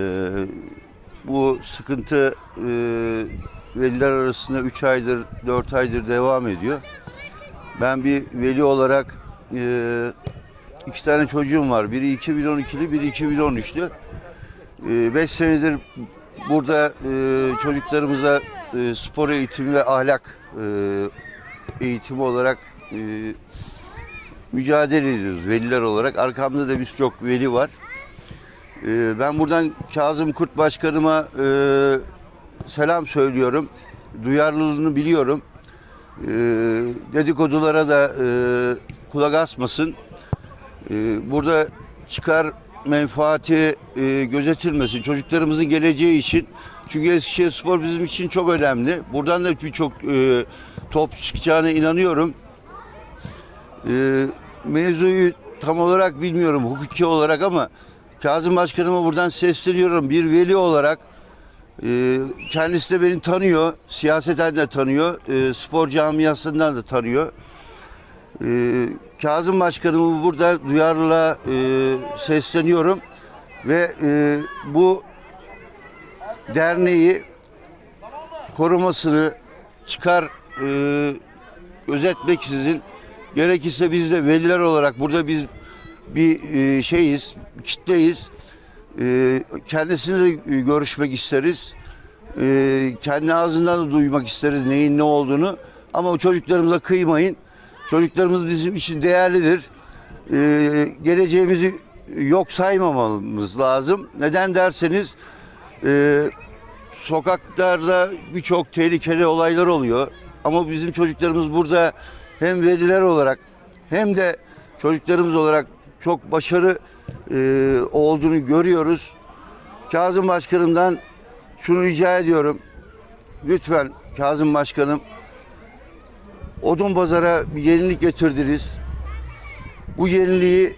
Ee, bu sıkıntı e, veliler arasında 3 aydır, 4 aydır devam ediyor. Ben bir veli olarak e, iki tane çocuğum var. Biri 2012'li, biri 2013'lü. 5 senedir burada e, çocuklarımıza e, spor eğitimi ve ahlak e, eğitimi olarak e, mücadele ediyoruz veliler olarak. Arkamda da birçok veli var. Ee, Ben buradan Kazım Kurt Başkanıma e, selam söylüyorum. Duyarlılığını biliyorum. Ee, Dedikodulara da e, kulak asmasın. Ee, Burada çıkar menfaati e, gözetilmesin. Çocuklarımızın geleceği için. Çünkü Eskişehir Spor bizim için çok önemli. Buradan da birçok e, top çıkacağına inanıyorum. Ee, mevzuyu tam olarak bilmiyorum hukuki olarak ama Kazım Başkanıma buradan sesleniyorum bir veli olarak. e, kendisi de beni tanıyor, siyaseten de tanıyor, e, spor camiasından da tanıyor. E, Kazım Başkanımı burada duyarlılığa e, sesleniyorum ve bu derneği korumasını çıkar e, gözetmeksizin gerekirse biz de veliler olarak burada biz bir e, şeyiz, kitleyiz. E, kendisini de görüşmek isteriz. E, kendi ağzından da duymak isteriz neyin ne olduğunu. Ama o çocuklarımıza kıymayın. Çocuklarımız bizim için değerlidir. E, geleceğimizi yok saymamamız lazım. Neden derseniz e, sokaklarda birçok tehlikeli olaylar oluyor. Ama bizim çocuklarımız burada hem veliler olarak hem de çocuklarımız olarak çok başarı e, olduğunu görüyoruz. Kazım Başkanım'dan şunu rica ediyorum. Lütfen Kazım Başkanım Odun Pazar'a bir yenilik getirdiniz. Bu yeniliği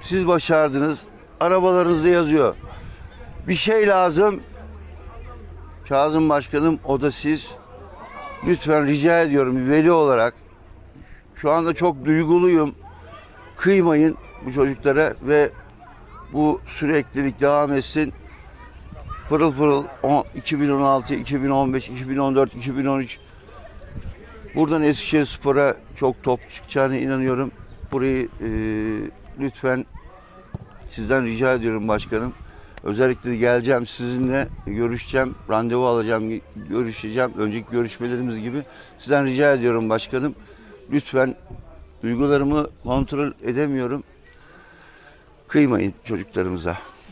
siz başardınız. Arabalarınızda yazıyor. Bir şey lazım. Kazım Başkanım o da siz. Lütfen rica ediyorum bir veli olarak. Şu anda çok duyguluyum. Kıymayın bu çocuklara ve bu süreklilik devam etsin. Pırıl pırıl on- 2016, 2015, 2014, 2013 Buradan Eskişehir Spor'a çok top çıkacağına inanıyorum. Burayı e, lütfen sizden rica ediyorum başkanım. Özellikle geleceğim sizinle görüşeceğim, randevu alacağım, görüşeceğim. Önceki görüşmelerimiz gibi. Sizden rica ediyorum başkanım. Lütfen duygularımı kontrol edemiyorum. Kıymayın çocuklarımıza.